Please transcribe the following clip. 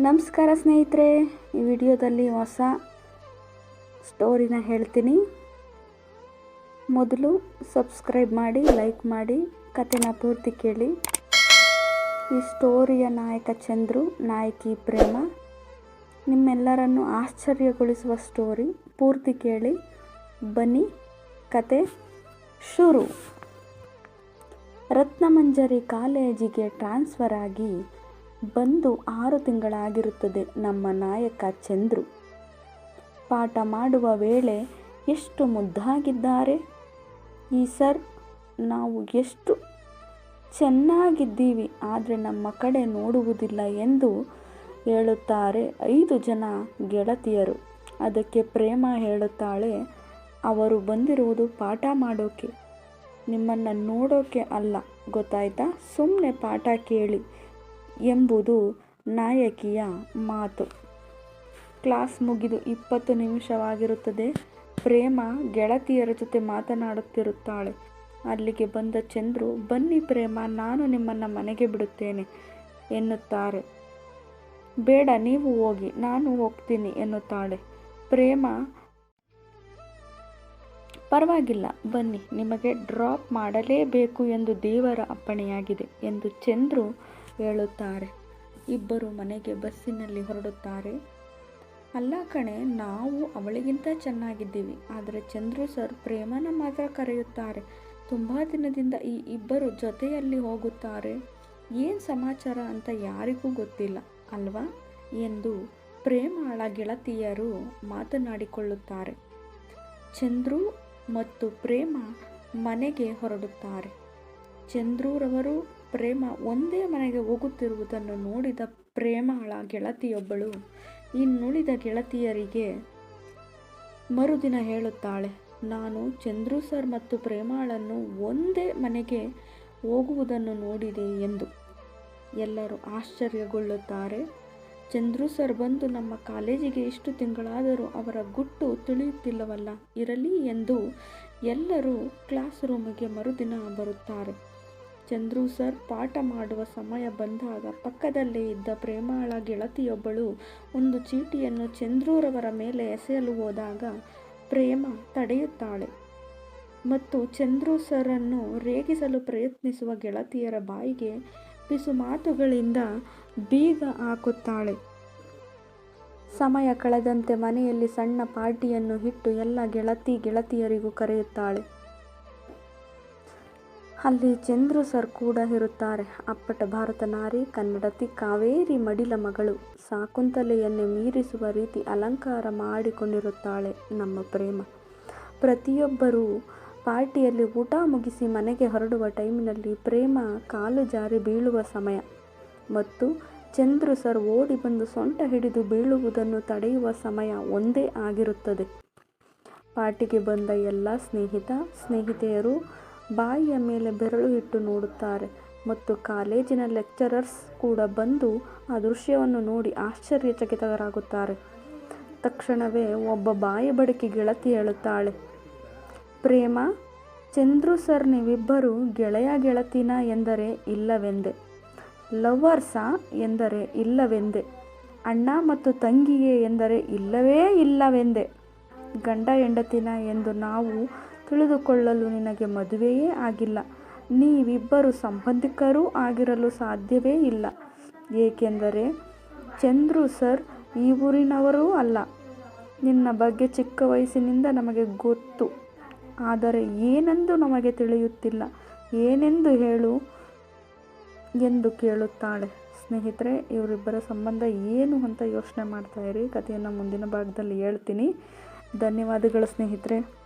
ನಮಸ್ಕಾರ ಸ್ನೇಹಿತರೆ, ಈ ವಿಡಿಯೋದಲ್ಲಿ ಹೊಸ ಸ್ಟೋರಿನ ಹೇಳ್ತೀನಿ. ಮೊದಲು ಸಬ್ಸ್ಕ್ರೈಬ್ ಮಾಡಿ, ಲೈಕ್ ಮಾಡಿ ಕಥೆನ ಪೂರ್ತಿ ಕೇಳಿ. ಈ ಸ್ಟೋರಿಯ ನಾಯಕ ಚಂದ್ರು, ನಾಯಕಿ ಪ್ರೇಮ, ನಿಮ್ಮೆಲ್ಲರನ್ನು ಆಶ್ಚರ್ಯಗೊಳಿಸುವ ಸ್ಟೋರಿ ಪೂರ್ತಿ ಕೇಳಿ. ಬನ್ನಿ, ಕತೆ ಶುರು. ರತ್ನಮಂಜರಿ ಕಾಲೇಜಿಗೆ ಟ್ರಾನ್ಸ್ಫರ್ ಆಗಿ ಬಂದು ಆರು ತಿಂಗಳಾಗಿರುತ್ತದೆ ನಮ್ಮ ನಾಯಕ ಚಂದ್ರು. ಪಾಠ ಮಾಡುವ ವೇಳೆ ಎಷ್ಟು ಮುದ್ದಾಗಿದ್ದಾರೆ? ಈ ಸರ್, ನಾವು ಎಷ್ಟು ಚೆನ್ನಾಗಿದ್ದೀವಿ, ಆದರೆ ನಮ್ಮ ಕಡೆ ನೋಡುವುದಿಲ್ಲ ಎಂದು ಹೇಳುತ್ತಾರೆ ಐದು ಜನ ಗೆಳತಿಯರು. ಅದಕ್ಕೆ ಪ್ರೇಮ ಹೇಳುತ್ತಾಳೆ, ಅವರು ಬಂದಿರುವುದು ಪಾಠ ಮಾಡೋಕೆ, ನಿಮ್ಮನ್ನು ನೋಡೋಕೆ ಅಲ್ಲ, ಗೊತ್ತಾಯ್ತಾ? ಸುಮ್ಮನೆ ಪಾಠ ಕೇಳಿ ಎಂಬುದು ನಾಯಕಿಯ ಮಾತು. ಕ್ಲಾಸ್ ಮುಗಿದು ಇಪ್ಪತ್ತು ನಿಮಿಷವಾಗಿರುತ್ತದೆ. ಪ್ರೇಮ ಗೆಳತಿಯರ ಜೊತೆ ಮಾತನಾಡುತ್ತಿರುತ್ತಾಳೆ. ಅಲ್ಲಿಗೆ ಬಂದ ಚಂದ್ರು, ಬನ್ನಿ ಪ್ರೇಮ, ನಾನು ನಿಮ್ಮನ್ನು ಮನೆಗೆ ಬಿಡುತ್ತೇನೆ, ಎನ್ನುತ್ತಾರೆ. ಬೇಡ, ನೀವು ಹೋಗಿ, ನಾನು ಹೋಗ್ತೀನಿ, ಎನ್ನುತ್ತಾಳೆ. ಪ್ರೇಮ, ಪರವಾಗಿಲ್ಲ, ಬನ್ನಿ, ನಿಮಗೆ ಡ್ರಾಪ್ ಮಾಡಲೇಬೇಕು ಎಂದು ದೇವರ ಅಪ್ಪಣೆಯಾಗಿದೆ, ಎಂದು ಚಂದ್ರು ಹೇಳುತ್ತಾರೆ. ಇಬ್ಬರು ಮನೆಗೆ ಬಸ್ಸಿನಲ್ಲಿ ಹೊರಡುತ್ತಾರೆ. ಅಲ್ಲ ಕಣೆ, ನಾವು ಅವಳಿಗಿಂತ ಚೆನ್ನಾಗಿದ್ದೀವಿ, ಆದರೆ ಚಂದ್ರು ಸರ್ ಪ್ರೇಮನ ಮಾತ್ರ ಕರೆಯುತ್ತಾರೆ. ತುಂಬ ದಿನದಿಂದ ಈ ಇಬ್ಬರು ಜೊತೆಯಲ್ಲಿ ಹೋಗುತ್ತಾರೆ. ಏನು ಸಮಾಚಾರ ಅಂತ ಯಾರಿಗೂ ಗೊತ್ತಿಲ್ಲ, ಅಲ್ವಾ? ಎಂದು ಪ್ರೇಮಾಳ ಗೆಳತಿಯರು ಮಾತನಾಡಿಕೊಳ್ಳುತ್ತಾರೆ. ಚಂದ್ರು ಮತ್ತು ಪ್ರೇಮ ಮನೆಗೆ ಹೊರಡುತ್ತಾರೆ. ಚಂದ್ರೂರವರು ಪ್ರೇಮ ಒಂದೇ ಮನೆಗೆ ಹೋಗುತ್ತಿರುವುದನ್ನು ನೋಡಿದ ಪ್ರೇಮಾಳ ಗೆಳತಿಯೊಬ್ಬಳು ಇನ್ನುಳಿದ ಗೆಳತಿಯರಿಗೆ ಮರುದಿನ ಹೇಳುತ್ತಾಳೆ, ನಾನು ಚಂದ್ರು ಸರ್ ಮತ್ತು ಪ್ರೇಮಾಳನ್ನು ಒಂದೇ ಮನೆಗೆ ಹೋಗುವುದನ್ನು ನೋಡಿದೆ ಎಂದು. ಎಲ್ಲರೂ ಆಶ್ಚರ್ಯಗೊಳ್ಳುತ್ತಾರೆ. ಚಂದ್ರು ಸರ್ ಬಂದು, ನಮ್ಮ ಕಾಲೇಜಿಗೆ ಇಷ್ಟು ತಿಂಗಳಾದರೂ ಅವರ ಗುಟ್ಟು ತಿಳಿಯುತ್ತಿಲ್ಲವಲ್ಲ, ಇರಲಿ ಎಂದು ಎಲ್ಲರೂ ಕ್ಲಾಸ್ ರೂಮಿಗೆ ಮರುದಿನ ಬರುತ್ತಾರೆ. ಚಂದ್ರು ಸರ್ ಪಾಠ ಮಾಡುವ ಸಮಯ ಬಂದಾಗ ಪಕ್ಕದಲ್ಲೇ ಇದ್ದ ಪ್ರೇಮಾಳ ಗೆಳತಿಯೊಬ್ಬಳು ಒಂದು ಚೀಟಿಯನ್ನು ಚಂದ್ರೂರವರ ಮೇಲೆ ಎಸೆಯಲು ಹೋದಾಗ ಪ್ರೇಮ ತಡೆಯುತ್ತಾಳೆ. ಮತ್ತು ಚಂದ್ರು ಸರನ್ನು ರೇಗಿಸಲು ಪ್ರಯತ್ನಿಸುವ ಗೆಳತಿಯರ ಬಾಯಿಗೆ ಪಿಸು ಮಾತುಗಳಿಂದ ಬೀಗ ಹಾಕುತ್ತಾಳೆ. ಸಮಯ ಕಳೆದಂತೆ ಮನೆಯಲ್ಲಿ ಸಣ್ಣ ಪಾರ್ಟಿಯನ್ನು ಇಟ್ಟು ಎಲ್ಲ ಗೆಳತಿ ಗೆಳತಿಯರಿಗೂ ಕರೆಯುತ್ತಾಳೆ. ಅಲ್ಲಿ ಚಂದ್ರು ಸರ್ ಕೂಡ ಇರುತ್ತಾರೆ. ಅಪ್ಪಟ ಭಾರತ ನಾರಿ ಕನ್ನಡತಿ ಕಾವೇರಿ ಮಡಿಲ ಮಗಳು. ಸಾಕುಂತಲೆಯನ್ನೇ ಮೀರಿಸುವ ರೀತಿ ಅಲಂಕಾರ ಮಾಡಿಕೊಂಡಿರುತ್ತಾಳೆ ನಮ್ಮ ಪ್ರೇಮ. ಪ್ರತಿಯೊಬ್ಬರೂ ಪಾರ್ಟಿಯಲ್ಲಿ ಊಟ ಮುಗಿಸಿ ಮನೆಗೆ ಹೊರಡುವ ಟೈಮಿನಲ್ಲಿ ಪ್ರೇಮ ಕಾಲು ಜಾರಿ ಬೀಳುವ ಸಮಯ. ಮತ್ತು ಚಂದ್ರು ಸರ್ ಓಡಿ ಬಂದು ಸೊಂಟ ಹಿಡಿದು ಬೀಳುವುದನ್ನು ತಡೆಯುವ ಸಮಯ ಒಂದೇ ಆಗಿರುತ್ತದೆ. ಪಾರ್ಟಿಗೆ ಬಂದ ಎಲ್ಲ ಸ್ನೇಹಿತ, ಸ್ನೇಹಿತೆಯರು ಬಾಯಿಯ ಮೇಲೆ ಬೆರಳು ಇಟ್ಟು ನೋಡುತ್ತಾರೆ ಮತ್ತು ಕಾಲೇಜಿನ ಲೆಕ್ಚರರ್ಸ್ ಕೂಡ ಬಂದು ಆ ದೃಶ್ಯವನ್ನು ನೋಡಿ ಆಶ್ಚರ್ಯಚಕಿತರಾಗುತ್ತಾರೆ. ತಕ್ಷಣವೇ ಒಬ್ಬ ಬಾಯಿ ಬಡಕಿ ಗೆಳತಿ ಹೇಳುತ್ತಾಳೆ, ಪ್ರೇಮ, ಚಂದ್ರು ಸರ್ ನೀವಿಬ್ಬರು ಗೆಳೆಯ ಗೆಳತಿನ ಎಂದರೆ ಇಲ್ಲವೆಂದೆ ಲವ್ವರ್ಸಾ ಎಂದರೆ ಇಲ್ಲವೆಂದೆ, ಅಣ್ಣ ಮತ್ತು ತಂಗಿಯೇ ಎಂದರೆ ಇಲ್ಲವೇ ಇಲ್ಲವೆಂದೆ, ಗಂಡ ಹೆಂಡತಿನ ಎಂದು ನಾವು ತಿಳಿದುಕೊಳ್ಳಲು ನಿನಗೆ ಮದುವೆಯೇ ಆಗಿಲ್ಲ. ನೀವಿಬ್ಬರು ಸಂಬಂಧಿಕರೂ ಆಗಿರಲು ಸಾಧ್ಯವೇ ಇಲ್ಲ. ಏಕೆಂದರೆ ಚಂದ್ರು ಸರ್ ಈ ಊರಿನವರೂ ಅಲ್ಲ. ನಿನ್ನ ಬಗ್ಗೆ ಚಿಕ್ಕ ವಯಸ್ಸಿನಿಂದ ನಮಗೆ ಗೊತ್ತು. ಆದರೆ ಏನೆಂದು ನಮಗೆ ತಿಳಿಯುತ್ತಿಲ್ಲ. ಏನೆಂದು ಹೇಳು ಎಂದು ಕೇಳುತ್ತಾಳೆ. ಸ್ನೇಹಿತರೆ, ಇವರಿಬ್ಬರ ಸಂಬಂಧ ಏನು ಅಂತ ಯೋಚನೆ ಮಾಡ್ತಾಯಿರಿ ಕಥೆಯನ್ನು ಮುಂದಿನ ಭಾಗದಲ್ಲಿ ಹೇಳ್ತೀನಿ. ಧನ್ಯವಾದಗಳು ಸ್ನೇಹಿತರೆ.